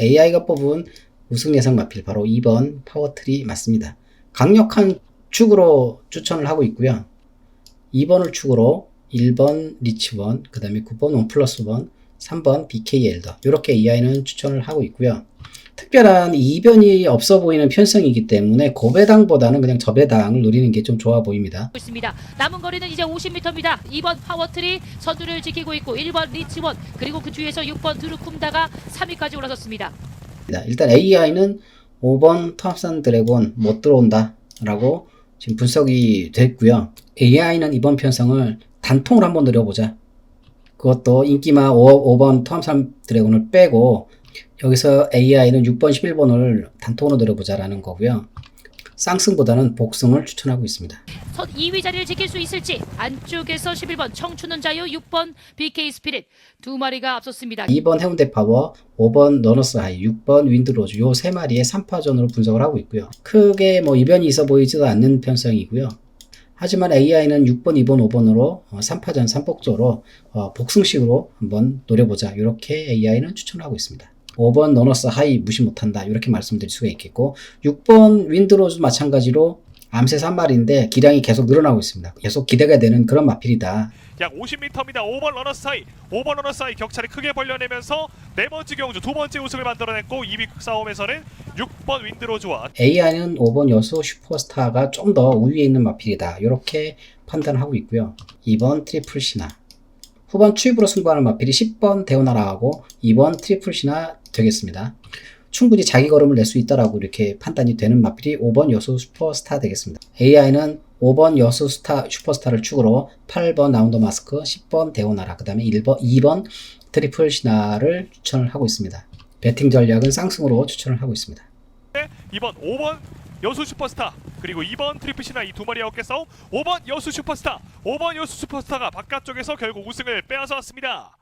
AI가 뽑은 우승 예상 마필 바로 2번 파워트리 맞습니다. 강력한 축으로 추천을 하고 있고요. 2번을 축으로 1번 리치원, 그 다음에 9번 원 플러스 원, 3번 BK 엘더 이렇게 AI는 추천을 하고 있고요. 특별한 이변이 없어 보이는 편성이기 때문에 고배당보다는 그냥 저배당을 노리는 게 좀 좋아 보입니다. 있습니다. 남은 거리는 이제 50m입니다. 2번 파워트리 선두를 지키고 있고 1번 리치원 그리고 그 뒤에서 6번 드루쿰다가 3위까지 올라섰습니다. 일단 AI는 5번 텀슨 드래곤 못 들어온다 라고 지금 분석이 됐고요. AI는 이번 편성을 단통을 한번 노려보자. 그것도 인기마 5, 번 텀슨 드래곤을 빼고 여기서 AI는 6번 11번을 단통으로 노려보자라는 거고요. 쌍승보다는 복승을 추천하고 있습니다. 선 2위 자리를 지킬 수 있을지 안쪽에서 11번 청춘은 자유 6번 BK 스피릿 두 마리가 앞섰습니다. 2번 해운대 파워, 5번 너너스 하이, 6번 윈드로즈 요 세 마리의 3파전으로 분석을 하고 있고요. 크게 뭐 이변이 있어 보이지도 않는 편성이고요. 하지만 AI는 6번, 2번, 5번으로 3파전 3복조로 어, 복승식으로 한번 노려보자. 이렇게 AI는 추천하고 있습니다. 5번 너너스 하이 무시 못한다. 이렇게 말씀드릴 수가 있겠고 6번 윈드로즈 마찬가지로 암새 3마리인데 기량이 계속 늘어나고 있습니다. 계속 기대가 되는 그런 마필이다. 약 50m입니다. 5번 러너 사이, 5번 러너 사이 격차를 크게 벌려내면서 네 번째 경주, 두 번째 우승을 만들어냈고 2위 싸움에서는 6번 윈드로즈와 AI는 5번 여수 슈퍼스타가 좀 더 우위에 있는 마필이다. 이렇게 판단하고 있고요. 2번 트리플 시나. 후반 추입으로 승부하는 마필이 10번 대우나라하고 2번 트리플 시나 되겠습니다. 충분히 자기 걸음을 낼 수 있다라고 이렇게 판단이 되는 마필이 5번 여수 슈퍼스타 되겠습니다. AI는 5번 여수 스타 슈퍼스타를 축으로 8번 라운더 마스크, 10번 대우나라, 그 다음에 1번, 2번 트리플 시나를 추천을 하고 있습니다. 배팅 전략은 쌍승으로 추천을 하고 있습니다. 2번, 5번 여수 슈퍼스타 그리고 2번 트리플시나 이 두 마리의 어깨 싸움 5번 여수 슈퍼스타 5번 여수 슈퍼스타가 바깥쪽에서 결국 우승을 빼앗아 왔습니다.